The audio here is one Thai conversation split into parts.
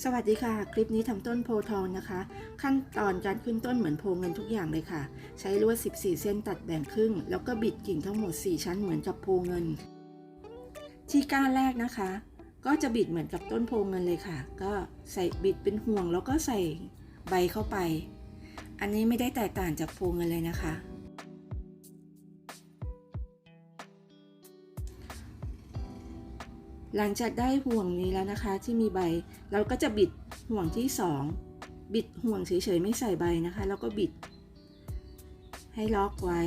สวัสดีค่ะ คลิปนี้ทำต้นโพทองนะคะ ขั้นตอนการขึ้นต้นเหมือนโพเงินทุกอย่างเลยค่ะ ใช้ลวด 14 เส้นตัดแบ่งครึ่ง แล้วก็บิดกิ่งทั้งหมด 4 ชั้นเหมือนกับโพเงิน ที่ก้านแรกนะคะ ก็จะบิดเหมือนกับต้นโพเงินเลยค่ะ ก็ใส่บิดเป็นห่วงแล้วก็ใส่ใบเข้าไป อันนี้ไม่ได้แตกต่างจากโพเงินเลยนะคะ หลังจากได้ห่วงนี้แล้วนะคะที่มีใบ เราก็จะบิดห่วงที่สองบิดห่วงเฉยๆไม่ใส่ใบนะคะแล้วก็บิด ให้ล็อกไว้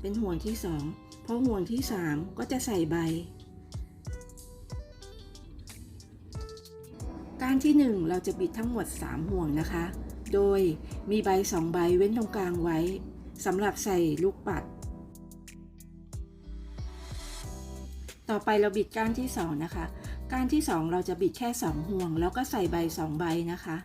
เป็นห่วงที่สองพอห่วงที่สามก็จะใส่ใบ การที่หนึ่งเราจะบิดทั้งหมด 3 ห่วงนะคะ โดยมีใบ 2 ใบเว้นตรงกลางไว้สำหรับใส่ลูกปัด ต่อไปเราบิดก้านที่ 2 นะคะ ก้านที่ 2 เราจะบิดแค่ 2 ห่วง แล้วก็ใส่ใบ 2 ใบนะคะ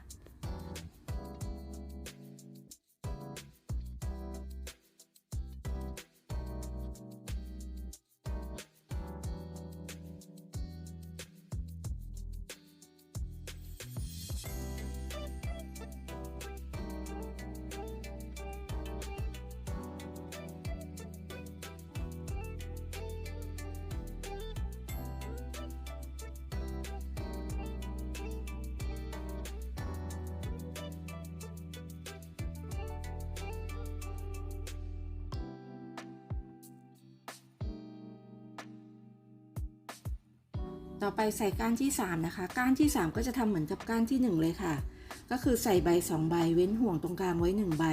ต่อไปใส่ก้านที่ 3 นะคะ ก้านที่ 3 ก็จะทำเหมือนกับก้านที่ 1 เลยค่ะ ก็คือใส่ใบ 2 ใบเว้นห่วงตรงกลางไว้ 1 ใบ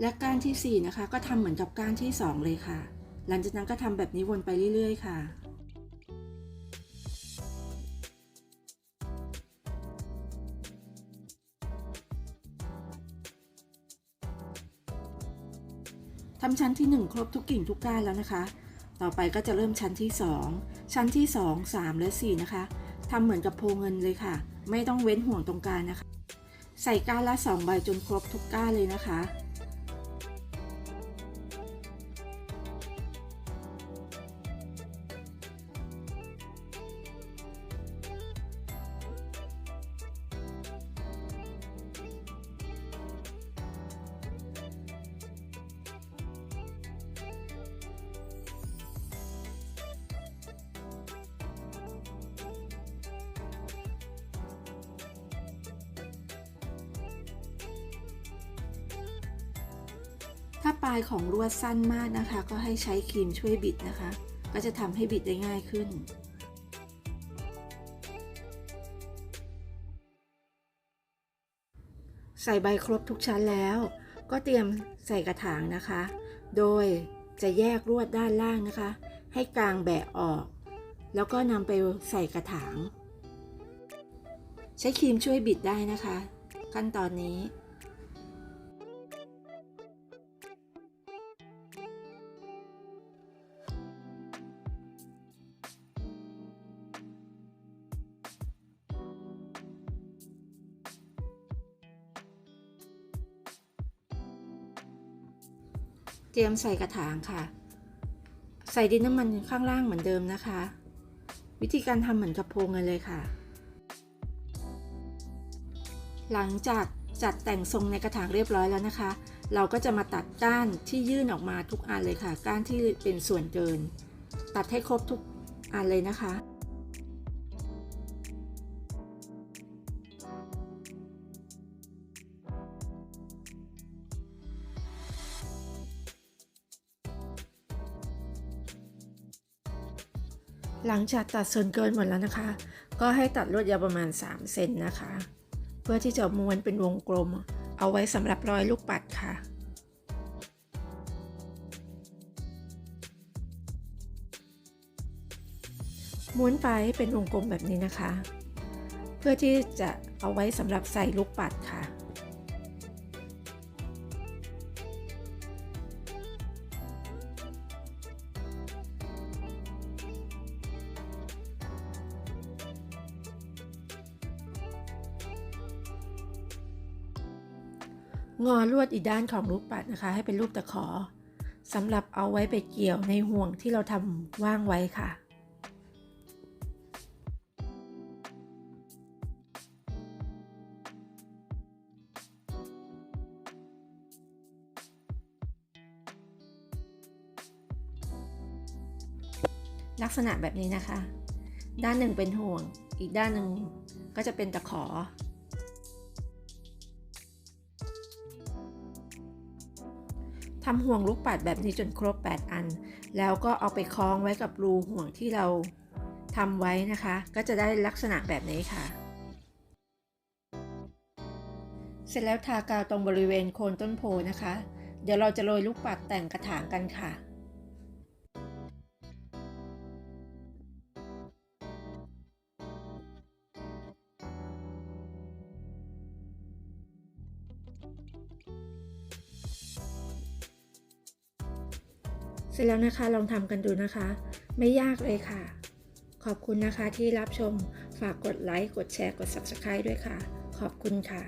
และก้านที่ 4 นะคะ ก็ทำเหมือนกับก้านที่ 2 เลยค่ะ หลังจากนั้นก็ทำแบบนี้วนไปเรื่อย ๆ ค่ะทำชั้นที่ 1 ครบทุกกิ่งทุกก้านแล้วนะคะ ต่อไปก็จะเริ่มชั้นที่ 2 ชั้นที่ 2 3 และ 4 นะคะทำเหมือนกับโพเงินเลยค่ะ ไม่ต้องเว้นห่วงตรงกลางนะคะ ใส่ก้านละ 2 ใบจนครบทุกก้านเลยนะคะ ปลายของลวดสั้นมากนะคะ ก็ให้ใช้ครีมช่วยบิดนะคะ ก็จะทำให้บิดได้ง่ายขึ้น ใส่ใบครบทุกชั้นแล้ว ก็เตรียมใส่กระถางนะคะ โดยจะแยกลวดด้านล่างนะคะ ให้กลางแบะออก แล้วก็นำไปใส่กระถาง ใช้ครีมช่วยบิดได้นะคะ ขั้นตอนนี้ เตรียมใส่กระถางค่ะ ใส่ดินน้ำมันข้างล่างเหมือนเดิมนะคะ วิธีการทำเหมือนกับโพงเลยค่ะ หลังจากจัดแต่งทรงในกระถางเรียบร้อยแล้วนะคะ เราก็จะมาตัดก้านที่ยื่นออกมาทุกอันเลยค่ะ ก้านที่เป็นส่วนเกิน ตัดให้ครบทุกอันเลยนะคะ หลังจากตัดส่วนเกินหมดแล้วนะคะ ก็ให้ตัดลวดยาวประมาณ 3 เซนนะคะ เพื่อที่จะม้วนเป็นวงกลม เอาไว้สำหรับร้อยลูกปัดค่ะ ม้วนไปเป็นวงกลมแบบนี้นะคะ เพื่อที่จะเอาไว้สำหรับใส่ลูกปัดค่ะ งอลวดอีกด้านของลูกปัดนะคะ ให้เป็นรูปตะขอสำหรับเอาไว้ไปเกี่ยวในห่วงที่เราทำว่างไว้ค่ะ ลักษณะแบบนี้นะคะ ด้านหนึ่งเป็นห่วง อีกด้านหนึ่งก็จะเป็นตะขอ ทำห่วงลูกปัดแบบนี้จนครบ 8 อัน แล้วก็เอาไปคล้องไว้กับรูห่วงที่เราทำไว้นะคะ ก็จะได้ลักษณะแบบนี้ค่ะ เสร็จแล้วทากาวตรงบริเวณโคนต้นโพนะคะ เดี๋ยวเราจะโรยลูกปัดแต่งกระถางกันค่ะ ร็จแล้วนะคะลองทำกันดูนะคะ ไม่ยากเลยค่ะ ขอบคุณนะคะที่รับชมฝากกดไลค์กดแชร์กด Subscribe ด้วยค่ะ ขอบคุณค่ะ